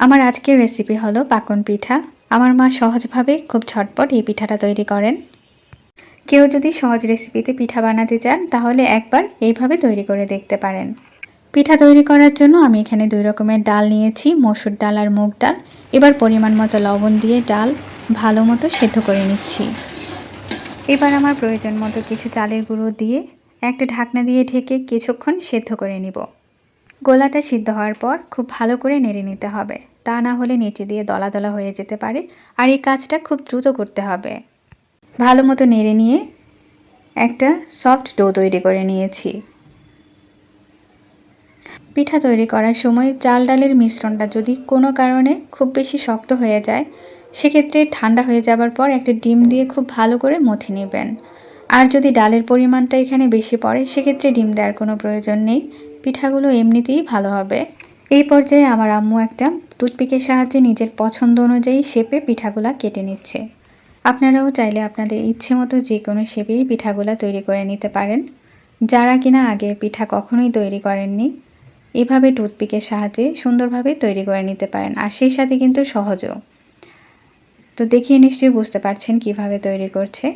আমার আজকের রেসিপি হলো পাকন পিঠা। আমার মা সহজভাবে খুব ঝটপট এই পিঠাটা তৈরি করেন। কেউ যদি সহজ রেসিপিতে পিঠা বানাতে চান, তাহলে একবার এইভাবে তৈরি করে দেখতে পারেন। পিঠা তৈরি করার জন্য আমি এখানে দুই রকমের ডাল নিয়েছি, মসুর ডাল আর মুগ ডাল। এবার পরিমাণ মতো লবণ দিয়ে ডাল ভালো মতো সেদ্ধ করে নিচ্ছি। এবার আমার প্রয়োজন মতো কিছু চালের গুঁড়ো দিয়ে একটা ঢাকনা দিয়ে ঢেকে কিছুক্ষণ সেদ্ধ করে নিব। গোলাটা সিদ্ধ হওয়ার পর খুব ভালো করে নেড়ে নিতে হবে। তা না হলে নিচে দিয়ে দলা দলা হয়ে যেতে পারে আর এই কাজটা খুব দ্রুত করতে হবে। ভালো মতো নেড়ে নিয়ে একটা সফট ডো তৈরি করে নিয়েছি। পিঠা তৈরি করার সময় চাল ডালের মিশ্রণটা যদি কোনো কারণে খুব বেশি শক্ত হয়ে যায়, সেক্ষেত্রে ঠান্ডা হয়ে যাবার পর একটা ডিম দিয়ে খুব ভালো করে মথে নেবেন। আর যদি ডালের পরিমাণটা এখানে বেশি পড়ে, সেক্ষেত্রে ডিম দেওয়ার কোনো প্রয়োজন নেই। পিঠাগুলো এমনিতেই ভালো হবে। এই পর্যায়ে আমার আম্মু একটা টুথপিকের সাহায্যে নিজের পছন্দ অনুযায়ী শেপে পিঠাগুলা কেটে নিচ্ছে। আপনারাও চাইলে আপনাদের ইচ্ছে মতো যে কোনো শেপেই পিঠাগুলা তৈরি করে নিতে পারেন। যারা কিনা আগে পিঠা কখনোই তৈরি করেননি, এভাবে টুথপিকের সাহায্যে সুন্দরভাবে তৈরি করে নিতে পারেন আর সেই সাথে কিন্তু সহজও। তো দেখিয়ে নিশ্চয়ই বুঝতে পারছেন কীভাবে তৈরি করছে।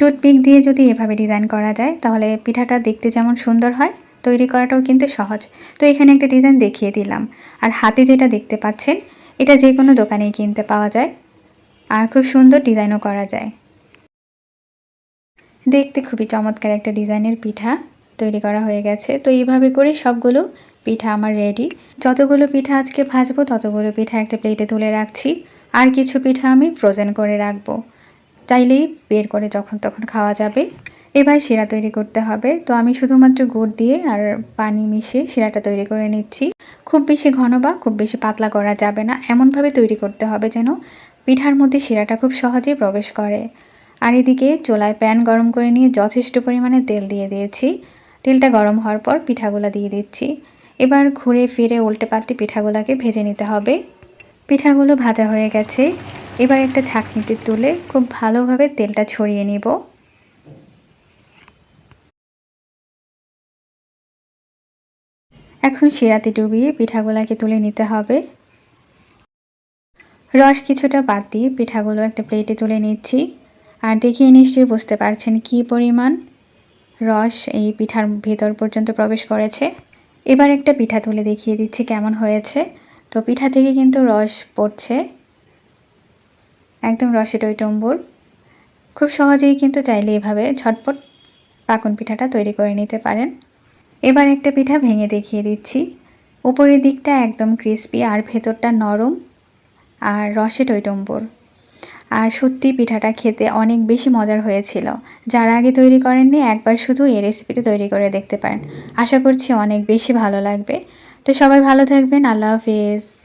টুথপিক দিয়ে যদি এভাবে ডিজাইন করা যায়, তাহলে পিঠাটা দেখতে যেমন সুন্দর হয়, তৈরি করাটাও কিন্তু সহজ। তো এখানে একটা ডিজাইন দেখিয়ে দিলাম। আর হাতে যেটা দেখতে পাচ্ছেন, এটা যে কোনো দোকানেই কিনতে পাওয়া যায়। আর খুব সুন্দর ডিজাইনও করা যায়। দেখতে খুবই চমৎকার একটা ডিজাইনের পিঠা তৈরি করা হয়ে গেছে। তো এইভাবে করে সবগুলো পিঠা আমার রেডি যতগুলো পিঠা আজকে ভাজবো, ততগুলো পিঠা একটা প্লেটে তুলে রাখছি। আর কিছু পিঠা আমি ফ্রোজেন করে রাখব। চাইলেই বের করে যখন তখন খাওয়া যাবে। এবার শিরা তৈরি করতে হবে। তো আমি শুধুমাত্র গুড় দিয়ে আর পানি মিশিয়ে শিরাটা তৈরি করে নিচ্ছি। খুব বেশি ঘন বা খুব বেশি পাতলা করা যাবে না। এমনভাবে তৈরি করতে হবে যেন পিঠার মধ্যে শিরাটা খুব সহজেই প্রবেশ করে। আর এদিকে চোলায় প্যান গরম করে নিয়ে যথেষ্ট পরিমাণে তেল দিয়ে দিয়েছি। তেলটা গরম হওয়ার পর পিঠাগুলো দিয়ে দিচ্ছি। এবার ঘুরে ফিরে উল্টে পাল্টে পিঠাগুলোকে ভেজে নিতে হবে। পিঠাগুলো ভাজা হয়ে গেছে। এবার একটা ছাঁকনিতে তুলে খুব ভালোভাবে তেলটা ছড়িয়ে নিব। এখন শিরাতে ডুবিয়ে পিঠাগুলোকে তুলে নিতে হবে। রস কিছুটা বাদ দিয়ে পিঠাগুলো একটা প্লেটে তুলে নিচ্ছি। আর দেখিয়ে নিশ্চয়ই বুঝতে পারছেন কি পরিমাণ রস এই পিঠার ভেতর পর্যন্ত প্রবেশ করেছে। এবার একটা পিঠা তুলে দেখিয়ে দিচ্ছি কেমন হয়েছে। তো পিঠা থেকে কিন্তু রস পড়ছে। একদম রসে টইটম্বুর খুব সহজেই কিন্তু চাইলে এভাবে ঝটপট পাকন পিঠাটা তৈরি করে নিতে পারেন। এবার একটা পিঠা ভেঙে দেখিয়ে দিচ্ছি। উপরের দিকটা একদম ক্রিস্পি আর ভেতরটা নরম আর রসে টইটম্বুর আর সত্যি পিঠাটা খেতে অনেক বেশি মজার হয়েছিল। যারা আগে তৈরি করেননি, একবার শুধু এই রেসিপিটা তৈরি করে দেখতে পারেন। আশা করছি অনেক বেশি ভালো লাগবে। তো সবাই ভালো থাকবেন। আল্লাহ হাফিজ।